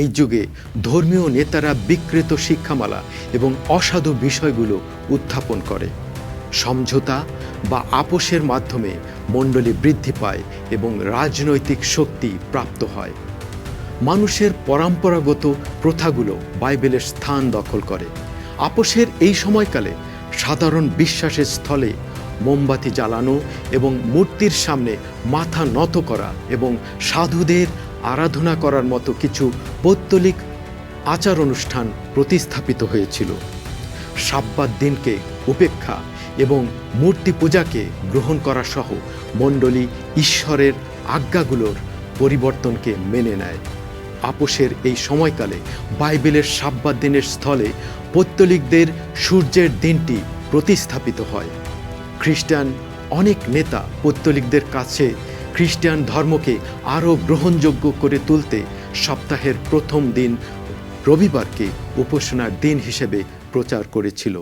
এই যুগে ধর্মীয় নেতারা বিকৃত শিক্ষামালা এবং অসাধু বিষয়গুলো উত্থাপন করে। সমঝোতা বা আপোষের মাধ্যমে মণ্ডলী বৃদ্ধি পায় এবং রাজনৈতিক শক্তি প্রাপ্ত হয়। মানুষের পরম্পরাগত প্রথাগুলো বাইবেলের স্থান দখল করে। আপোষের এই সময়কালে সাধারণ বিশ্বাসের স্থলে মোমবাতি জ্বালানো এবং মূর্তির সামনে মাথা নত করা এবং সাধুদের আরাধনা করার মতো কিছু পৌত্তলিক আচার অনুষ্ঠান প্রতিস্থাপিত হয়েছিল। সাব্বাত দিনকে উপেক্ষা এবং মূর্তি পূজাকে গ্রহণ করা সহ মণ্ডলী ঈশ্বরের আজ্ঞাগুলোর পরিবর্তনকে মেনে নেয়। আপোষের এই সময়কালে বাইবেলের সাব্বাত দিনের স্থলে পৌত্তলিকদের সূর্যের দিনটি প্রতিস্থাপিত হয়। খ্রিস্টান অনেক নেতা পৌত্তলিকদের কাছে খ্রিস্টান ধর্মকে আরও গ্রহণযোগ্য করে তুলতে সপ্তাহের প্রথম দিন রবিবারকে উপাসনার দিন হিসেবে প্রচার করেছিল।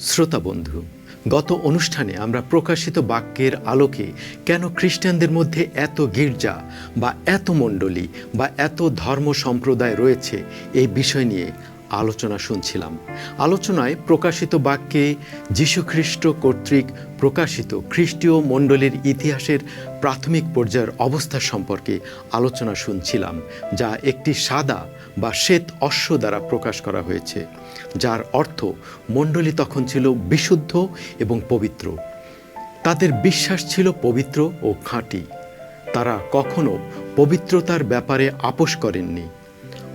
শ্রোতা বন্ধু, গত অনুষ্ঠানে আমরা প্রকাশিত বাক্যের আলোকে কেন খ্রিস্টানদের মধ্যে এত গির্জা বা এত মণ্ডলী বা এত ধর্ম সম্প্রদায় রয়েছে এই বিষয় নিয়ে আলোচনা শুনছিলাম। আলোচনায় প্রকাশিত বাক্যে যীশুখ্রিস্ট কর্তৃক প্রকাশিত খ্রিস্টীয় মণ্ডলীর ইতিহাসের প্রাথমিক পর্যায়ের অবস্থা সম্পর্কে আলোচনা শুনছিলাম, যা একটি সাদা বা শ্বেত অশ্ব দ্বারা প্রকাশ করা হয়েছে, যার অর্থ মণ্ডলী তখন ছিল বিশুদ্ধ এবং পবিত্র। তাদের বিশ্বাস ছিল পবিত্র ও খাঁটি। তারা কখনো পবিত্রতার ব্যাপারে আপোষ করেননি।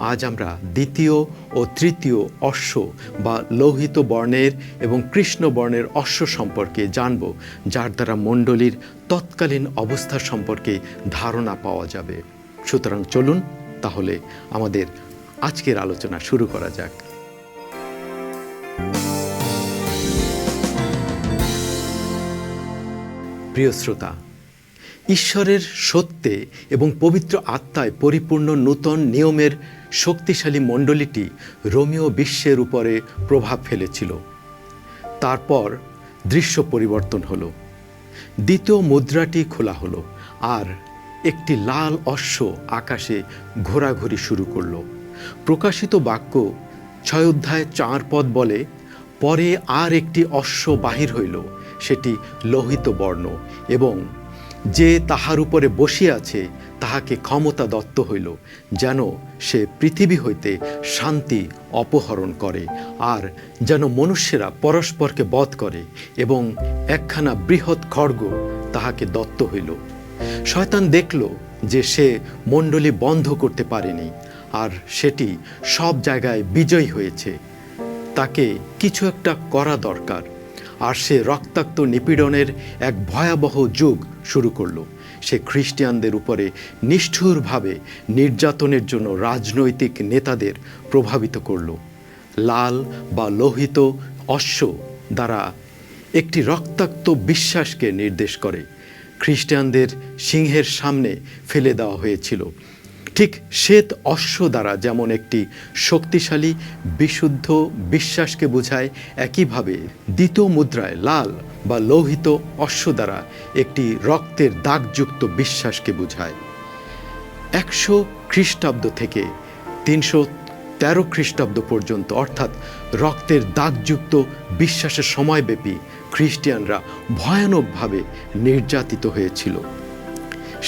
আজ আমরা দ্বিতীয় ও তৃতীয় অশ্ব বা লোহিত বর্ণের এবং কৃষ্ণ বর্ণের অশ্ব সম্পর্কে জানব, যার দ্বারা মণ্ডলীর তৎকালীন অবস্থা সম্পর্কে ধারণা পাওয়া যাবে। সুতরাং চলুন তাহলে আমাদের আজকের আলোচনা শুরু করা যাক। প্রিয় শ্রোতা ঈশ্বরের সত্যে এবং পবিত্র আত্মায় পরিপূর্ণ নূতন নিয়মের শক্তিশালী মণ্ডলীটি রোমিও বিশ্বের উপরে প্রভাব ফেলেছিল। তারপর দৃশ্য পরিবর্তন হলো। দ্বিতীয় মুদ্রাটি খোলা হলো আর একটি লাল অশ্ব আকাশে ঘোরাঘুরি শুরু করল। প্রকাশিত বাক্য ছয় অধ্যায় চার পদ বলে, পরে আর একটি অশ্ব বাহির হইল, সেটি লোহিত বর্ণ এবং যে তাহার উপরে বসিয়া আছে, তাহাকে ক্ষমতা দত্ত হইল, যেন সে পৃথিবী হইতে শান্তি অপহরণ করে, আর যেন মনুষ্যেরা পরস্পরকে বধ করে, এবং একখানা বৃহৎ খড়গ তাহাকে দত্ত হইল। শয়তান দেখল যে সে মণ্ডলী বন্ধ করতে পারেনি, আর সেটি সব জায়গায় বিজয়ী হয়েছে। তাকে কিছু একটা করা দরকার। আর সে রক্তাক্ত নিপীড়নের এক ভয়াবহ যুগ শুরু করল। সে খ্রিস্টিয়ানদের উপরে নিষ্ঠুরভাবে নির্যাতনের জন্য রাজনৈতিক নেতাদের প্রভাবিত করল। লাল বা লোহিত অশ্ব দ্বারা একটি রক্তাক্ত বিশ্বাসকে নির্দেশ করে। খ্রিস্টানদের সিংহের সামনে ফেলে দেওয়া হয়েছিল। ঠিক শ্বেত অশ্ব দ্বারা যেমন একটি শক্তিশালী, বিশুদ্ধ বিশ্বাসকে বোঝায়, একইভাবে দ্বিতীয় মুদ্রায় লাল বা লোহিত অশ্ব দ্বারা একটি রক্তের দাগযুক্ত বিশ্বাসকে বোঝায়। একশো খ্রিস্টাব্দ থেকে তিনশো তেরো খ্রিস্টাব্দ পর্যন্ত, অর্থাৎ রক্তের দাগযুক্ত বিশ্বাসের সময়ব্যাপী খ্রিস্টিয়ানরা ভয়ানকভাবে নির্যাতিত হয়েছিল।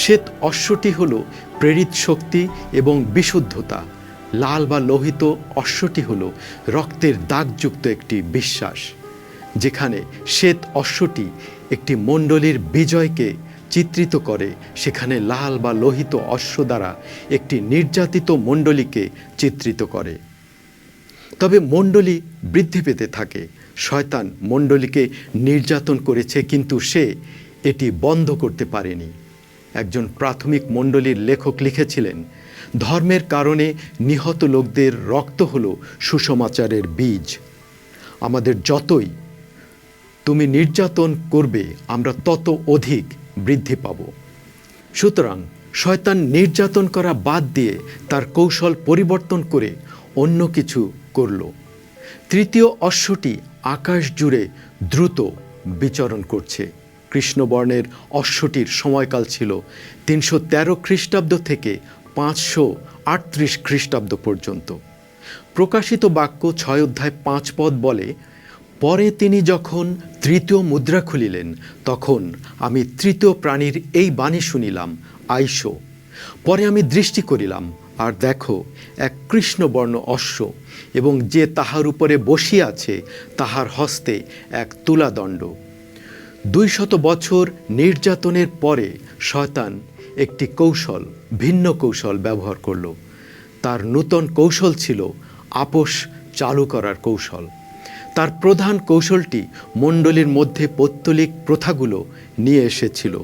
শ্বেত অশ্বটি হল প্রেরিত শক্তি এবং বিশুদ্ধতা। লাল বা লোহিত অশ্বটি হল রক্তের দাগযুক্ত একটি বিশ্বাস, যেখানে শ্বেত অশ্বটি একটি মণ্ডলীর বিজয়কে চিত্রিত করে, সেখানে লাল বা লোহিত অশ্ব দ্বারা একটি নির্যাতিত মণ্ডলীকে চিত্রিত করে। তবে মণ্ডলী বৃদ্ধি পেতে থাকে, শয়তান মণ্ডলীকে নির্যাতন করেছে, কিন্তু সে এটি বন্ধ করতে পারেনি। একজন প্রাথমিক মণ্ডলীর লেখক লিখেছিলেন, ধর্মের কারণে নিহত লোকদের রক্ত হল সুসমাচারের বীজ। আমাদের যতই তুমি নির্যাতন করবে, আমরা তত অধিক বৃদ্ধি পাব। সুতরাং শয়তান নির্যাতন করা বাদ দিয়ে তার কৌশল পরিবর্তন করে অন্য কিছু করল। তৃতীয় অশ্বটি আকাশ জুড়ে দ্রুত বিচরণ করছে। কৃষ্ণবর্ণের অশ্বটির সময়কাল ছিল তিনশো তেরো খ্রিস্টাব্দ থেকে পাঁচশো আটত্রিশ খ্রিস্টাব্দ পর্যন্ত। প্রকাশিত বাক্য ছয় অধ্যায় পাঁচ পদ বলে, পরে তিনি যখন তৃতীয় মুদ্রা খুলিলেন, তখন আমি তৃতীয় প্রাণীর এই বাণী শুনিলাম, আইসো। পরে আমি দৃষ্টি করিলাম, আর দেখো, এক কৃষ্ণবর্ণ অশ্ব, এবং যে তাহার উপরে বসিয়া আছে, তাহার হস্তে এক তুলাদণ্ড। দুই শত বছর নির্যাতনের পরে শয়তান একটি কৌশল, ভিন্ন কৌশল ব্যবহার করল। তার নূতন কৌশল ছিল আপোষ চালু করার কৌশল। তার প্রধান কৌশলটি মণ্ডলীর মধ্যে পৌত্তলিক প্রথাগুলো নিয়ে এসেছিল।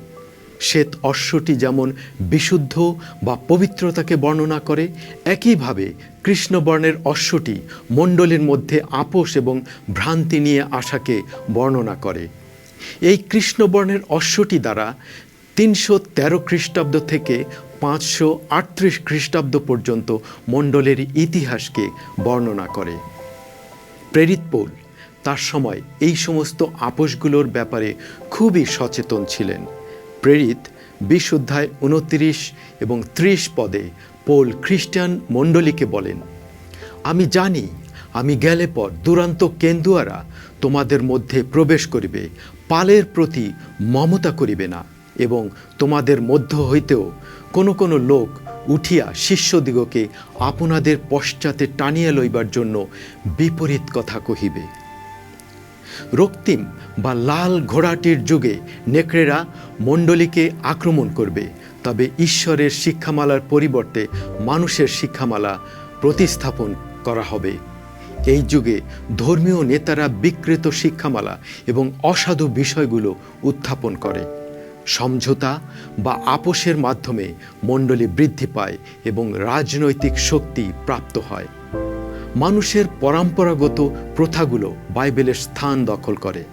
শ্বেত অশ্বটি যেমন বিশুদ্ধ বা পবিত্রতাকে বর্ণনা করে, একইভাবে কৃষ্ণবর্ণের অশ্বটি মণ্ডলীর মধ্যে আপোষ এবং ভ্রান্তি নিয়ে আসাকে বর্ণনা করে। এই কৃষ্ণবর্ণের অশ্বটি দ্বারা তিনশো তেরো খ্রিস্টাব্দ থেকে পাঁচশো আটত্রিশ খ্রিস্টাব্দ পর্যন্ত মণ্ডলের ইতিহাসকে বর্ণনা করে। প্রেরিত পৌল তার সময় এই সমস্ত আপোষগুলোর ব্যাপারে খুবই সচেতন ছিলেন। প্রেরিত বিশ অধ্যায় উনত্রিশ এবং ত্রিশ পদে পোল খ্রিস্টান মণ্ডলীকে বলেন, আমি জানি, আমি গেলে পর দুরান্ত কেন্দুয়ারা তোমাদের মধ্যে প্রবেশ করিবে পালের প্রতি মমতা করিবে না এবং তোমাদের মধ্য হইতেও কোনো কোনো লোক উঠিয়া শিষ্যদিগকে আপনাদের পশ্চাতে টানিয়া লইবার জন্য বিপরীত কথা কহিবে। রক্তিম বা লাল ঘোড়াটির যুগে নেকড়েরা মণ্ডলীকে আক্রমণ করবে, তবে ঈশ্বরের শিক্ষামালার পরিবর্তে মানুষের শিক্ষামালা প্রতিস্থাপন করা হবে। এই যুগে ধর্মীয় নেতারা বিকৃত শিক্ষামালা এবং অসাধু বিষয়গুলো উত্থাপন করে। সমঝোতা বা আপোষের মাধ্যমে মণ্ডলী বৃদ্ধি পায় এবং রাজনৈতিক শক্তি প্রাপ্ত হয়। মানুষের পরম্পরাগত প্রথাগুলো বাইবেলের স্থান দখল করে।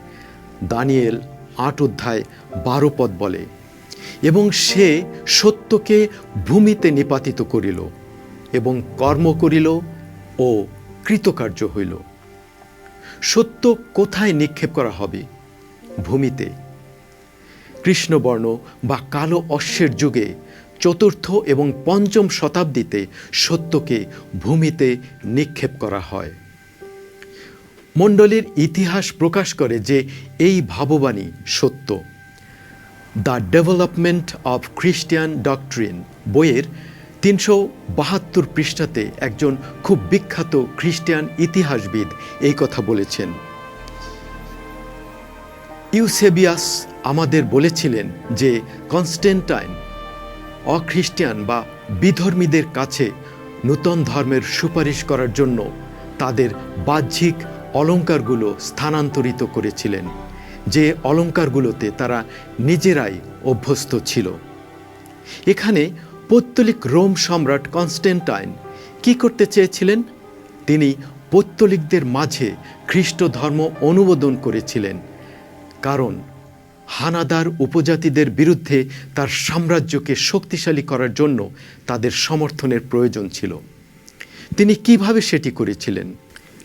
দানিয়েল আট অধ্যায় বারো পদ বলে, এবং সে সত্যকে ভূমিতে নিপাতিত করিল এবং কর্ম করিল ও কৃতকার্য হইল। সত্য কোথায় নিক্ষেপ করা হবে? ভূমিতে। কৃষ্ণবর্ণ বা কালো অশ্বের যুগে চতুর্থ এবং পঞ্চম শতাব্দীতে সত্যকে ভূমিতে নিক্ষেপ করা হয়। মণ্ডলীর ইতিহাস প্রকাশ করে যে এই ভাববাণী সত্য। The development of Christian doctrine বইয়ের তিনশো বাহাত্তর পৃষ্ঠাতে একজন খুব বিখ্যাত খ্রিস্টিয়ান ইতিহাসবিদ এই কথা বলেছেন। ইউসেবিয়াস আমাদের বলেছিলেন যে কনস্টেন্টাইন অখ্রিস্টিয়ান বা বিধর্মীদের কাছে নূতন ধর্মের সুপারিশ করার জন্য তাদের বাহ্যিক অলঙ্কারগুলো স্থানান্তরিত করেছিলেন, যে অলঙ্কারগুলোতে তারা নিজেরাই অভ্যস্ত ছিল। এখানে পৌত্তলিক রোম সম্রাট কনস্টেন্টাইন কি করতে চেয়েছিলেন? তিনি পৌত্তলিকদের মাঝে খ্রিস্ট ধর্ম অনুমোদন করেছিলেন। কারণ হানাদার উপজাতিদের বিরুদ্ধে তার সাম্রাজ্যকে শক্তিশালী করার জন্য তাদের সমর্থনের প্রয়োজন ছিল। তিনি কীভাবে সেটি করেছিলেন?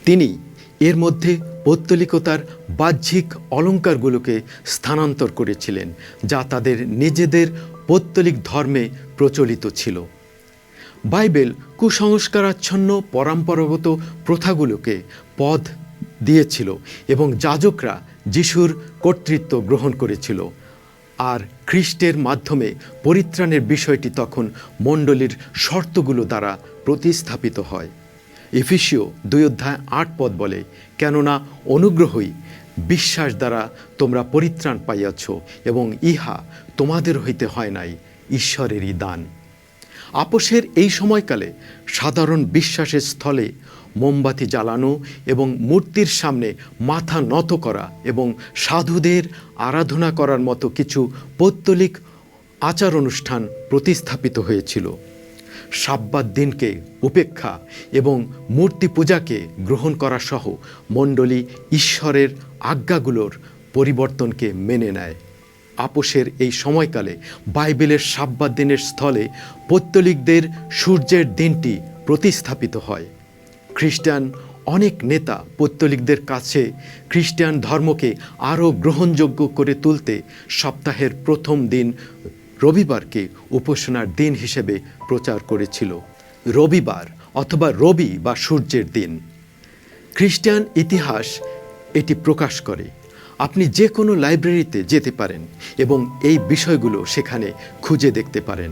তিনি এর মধ্যে পৌত্তলিকতার বাহ্যিক অলঙ্কারগুলোকে স্থানান্তর করেছিলেন, যা তাদের নিজেদের পৌত্তলিক ধর্মে প্রচলিত ছিল। বাইবেল কুসংস্কারাচ্ছন্ন পরম্পরাগত প্রথাগুলোকে পদ দিয়েছিল এবং যাজকরা যিশুর কর্তৃত্ব গ্রহণ করেছিল। আর খ্রিস্টের মাধ্যমে পরিত্রাণের বিষয়টি তখন মণ্ডলীর শর্তগুলো দ্বারা প্রতিস্থাপিত হয়। ইফিসিও দুই অধ্যায় আট পদ বলে, কেননা অনুগ্রহই বিশ্বাস দ্বারা তোমরা পরিত্রাণ পাইয়াছ এবং ইহা তোমাদের হইতে হয় নাই, ঈশ্বরেরই দান। আপোষের এই সময়কালে সাধারণ বিশ্বাসের স্থলে মোমবাতি জ্বালানো এবং মূর্তির সামনে মাথা নত করা এবং সাধুদের আরাধনা করার মতো কিছু পৌত্তলিক আচার অনুষ্ঠান প্রতিস্থাপিত হয়েছিল। সাব্বাত দিনকে উপেক্ষা এবং মূর্তি পূজাকে গ্রহণ করা সহ মণ্ডলী ঈশ্বরের আজ্ঞাগুলোর পরিবর্তনকে মেনে নেয়। আপোষের এই সময়কালে বাইবেলের সাব্বাত দিনের স্থলে পৌত্তলিকদের সূর্যের দিনটি প্রতিস্থাপিত হয়। খ্রিস্টান অনেক নেতা পৌত্তলিকদের কাছে খ্রিস্টান ধর্মকে আরও গ্রহণযোগ্য করে তুলতে সপ্তাহের প্রথম দিন রবিবারকে উপাসনার দিন হিসেবে প্রচার করেছিল। রবিবার অথবা রবি বা সূর্যের দিন। খ্রিস্টান ইতিহাস এটি প্রকাশ করে। আপনি যে কোনো লাইব্রেরিতে যেতে পারেন এবং এই বিষয়গুলো সেখানে খুঁজে দেখতে পারেন।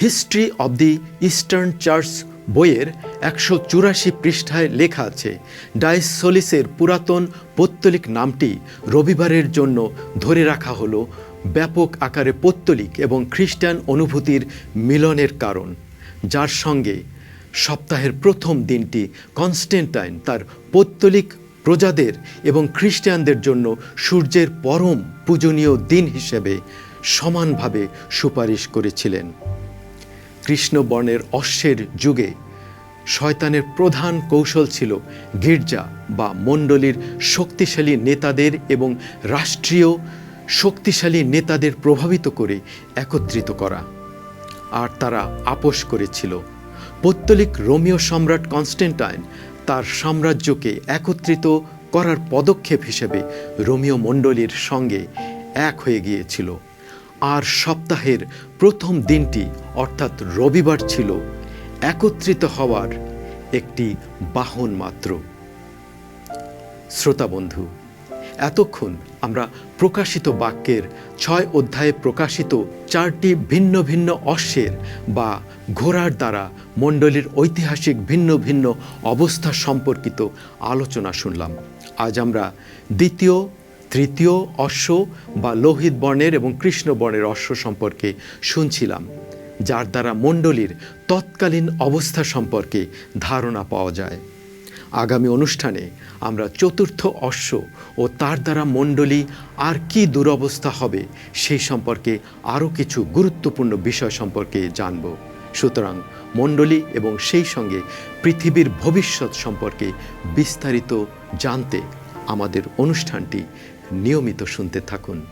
History of the eastern church বইয়ের একশো চুরাশি পৃষ্ঠায় লেখা আছে, ডাইসোলিসের পুরাতন পৌত্তলিক নামটি রবিবারের জন্য ধরে রাখা হলো ব্যাপক আকারে পৌত্তলিক এবং খ্রিস্টান অনুভূতির মিলনের কারণ, যার সঙ্গে সপ্তাহের প্রথম দিনটি কনস্টেন্টাইন তার পৌত্তলিক প্রজাদের এবং খ্রিস্টানদের জন্য সূর্যের পরম পূজনীয় দিন হিসেবে সমানভাবে সুপারিশ করেছিলেন। কৃষ্ণবর্ণের অশ্বের যুগে শয়তানের প্রধান কৌশল ছিল গির্জা বা মণ্ডলীর শক্তিশালী নেতাদের এবং রাষ্ট্রীয় শক্তিশালী নেতাদের প্রভাবিত করে একত্রিত করা। আর তারা আপোষ করেছিল। পৌত্তলিক রোমিও সম্রাট কনস্টেন্টাইন তার সাম্রাজ্যকে একত্রিত করার পদক্ষেপ হিসেবে রোমিও মণ্ডলীর সঙ্গে এক হয়ে গিয়েছিল। আর সপ্তাহের প্রথম দিনটি, অর্থাৎ রবিবার ছিল, একত্রিত হওয়ার একটি বাহন মাত্র। শ্রোতা বন্ধু এতক্ষণ আমরা প্রকাশিত বাক্যের ছয় অধ্যায়ে প্রকাশিত চারটি ভিন্ন ভিন্ন অশ্বের বা ঘোড়ার দ্বারা মণ্ডলীর ঐতিহাসিক ভিন্ন ভিন্ন অবস্থা সম্পর্কিত আলোচনা শুনলাম। আজ আমরা দ্বিতীয়, তৃতীয় অশ্ব বা লোহিত বর্ণের এবং কৃষ্ণ বর্ণের অশ্ব সম্পর্কে শুনছিলাম, যার দ্বারা মণ্ডলীর তৎকালীন অবস্থা সম্পর্কে ধারণা পাওয়া যায়। আগামী অনুষ্ঠানে আমরা চতুর্থ অশ্ব ও তার দ্বারা মণ্ডলী আর কি দুরবস্থা হবে সেই সম্পর্কে আরও কিছু গুরুত্বপূর্ণ বিষয় সম্পর্কে জানব। সুতরাং মণ্ডলী এবং সেই সঙ্গে পৃথিবীর ভবিষ্যৎ সম্পর্কে বিস্তারিত জানতে আমাদের অনুষ্ঠানটি নিয়মিত শুনতে থাকুন।